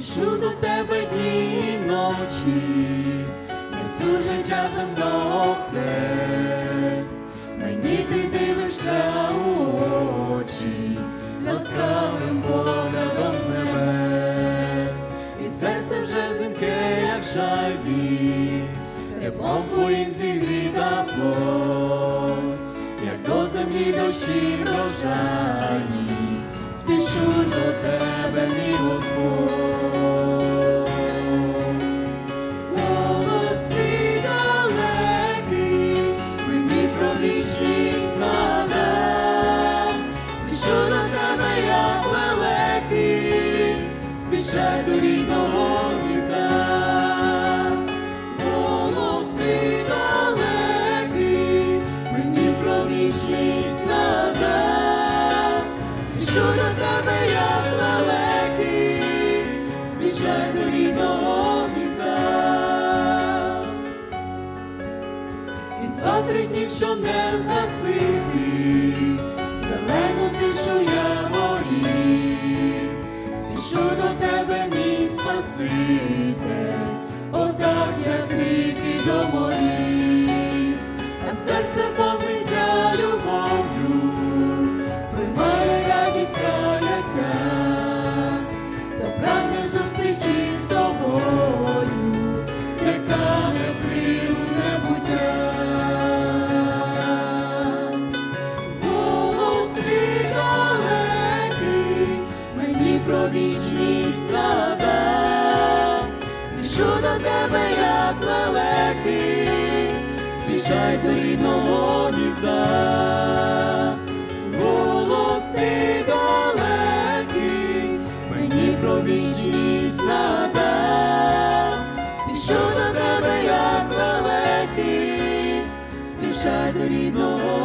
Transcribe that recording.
спішу до тебе дні і ночі, несу життя земного хрест, мені ти дивишся у очі, ласкавим поглядом з небес, і серце вже дзвінке, як жайві, теплом твоїм зігріта плоть, як до землі дощі врожайні, спішай до рідного гнізда. Голос далекий, мені про вічність надав, спішу до тебе, як лелеки, спішай до рідного гнізда. І три дні, що не засити, мій отак, як ріки до морів, а серце повниться любов'ю, приймає радість каяття, то прагне зустрічі з тобою, яка не вплив небуття. Голос твій далекий, мені про вічність надав, тебе, як лелеки, спішай до рідного гнізда. Голос твій далекий, мені про вічність надав, спішу до тебе, як лелеки, спішай до рідного.